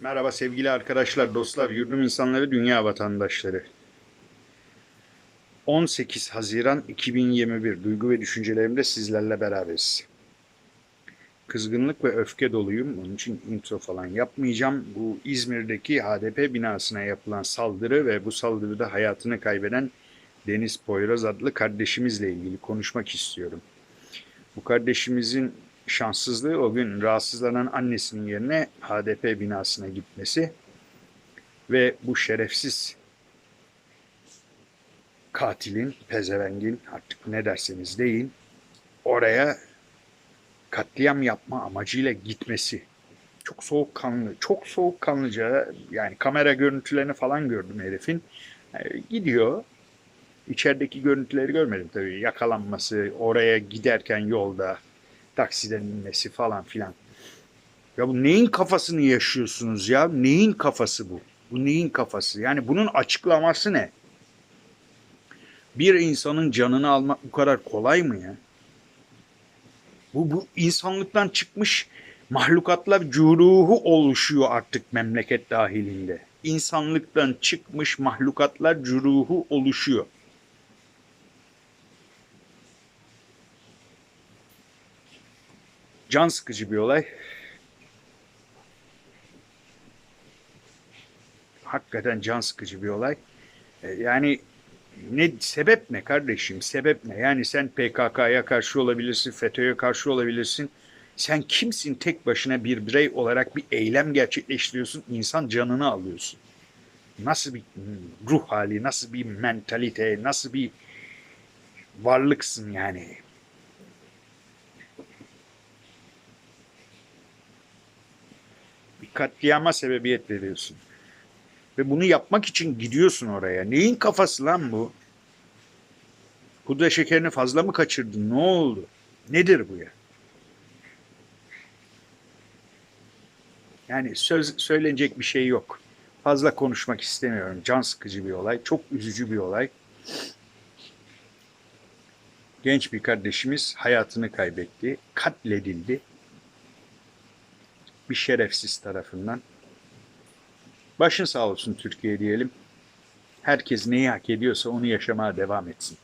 Merhaba sevgili arkadaşlar, dostlar, yurdum insanları, dünya vatandaşları. 18 Haziran 2021 duygu ve düşüncelerimde sizlerle beraberiz. Kızgınlık ve öfke doluyum. Onun için intro falan yapmayacağım. Bu İzmir'deki HDP binasına yapılan saldırı ve bu saldırıda hayatını kaybeden Deniz Poyraz adlı kardeşimizle ilgili konuşmak istiyorum. Bu kardeşimizin şanssızlığı o gün rahatsızlanan annesinin yerine HDP binasına gitmesi ve bu şerefsiz katilin, pezevengin artık ne derseniz deyin oraya katliam yapma amacıyla gitmesi. Çok soğukkanlı, çok soğukkanlıca yani kamera görüntülerini falan gördüm herifin. E, gidiyor. İçerideki görüntüleri görmedim tabii. Yakalanması, oraya giderken yolda taksiden inmesi falan filan. Ya bu neyin kafasını yaşıyorsunuz ya? Neyin kafası bu? Bu neyin kafası? Yani bunun açıklaması ne? Bir insanın canını almak bu kadar kolay mı ya? Bu, bu insanlıktan çıkmış mahlukatlar curuhu oluşuyor artık memleket dahilinde. İnsanlıktan çıkmış mahlukatlar curuhu oluşuyor. Can sıkıcı bir olay. Hakikaten can sıkıcı bir olay. E, Yani ne sebep ne kardeşim? Sebep ne? Yani sen PKK'ya karşı olabilirsin, FETÖ'ye karşı olabilirsin. Sen kimsin tek başına bir birey olarak bir eylem gerçekleştiriyorsun, insan canını alıyorsun. Nasıl bir ruh hali, nasıl bir mentalite, nasıl bir varlıksın yani? Katliama sebebiyet veriyorsun. Ve bunu yapmak için gidiyorsun oraya. Neyin kafası lan bu? Pudra şekerini fazla mı kaçırdın? Ne oldu? Nedir bu ya? Yani söz söylenecek bir şey yok. Fazla konuşmak istemiyorum. Can sıkıcı bir olay. Çok üzücü bir olay. Genç bir kardeşimiz hayatını kaybetti. Katledildi bir şerefsiz tarafından. Başın sağ olsun Türkiye diyelim. Herkes neyi hak ediyorsa onu yaşamaya devam etsin.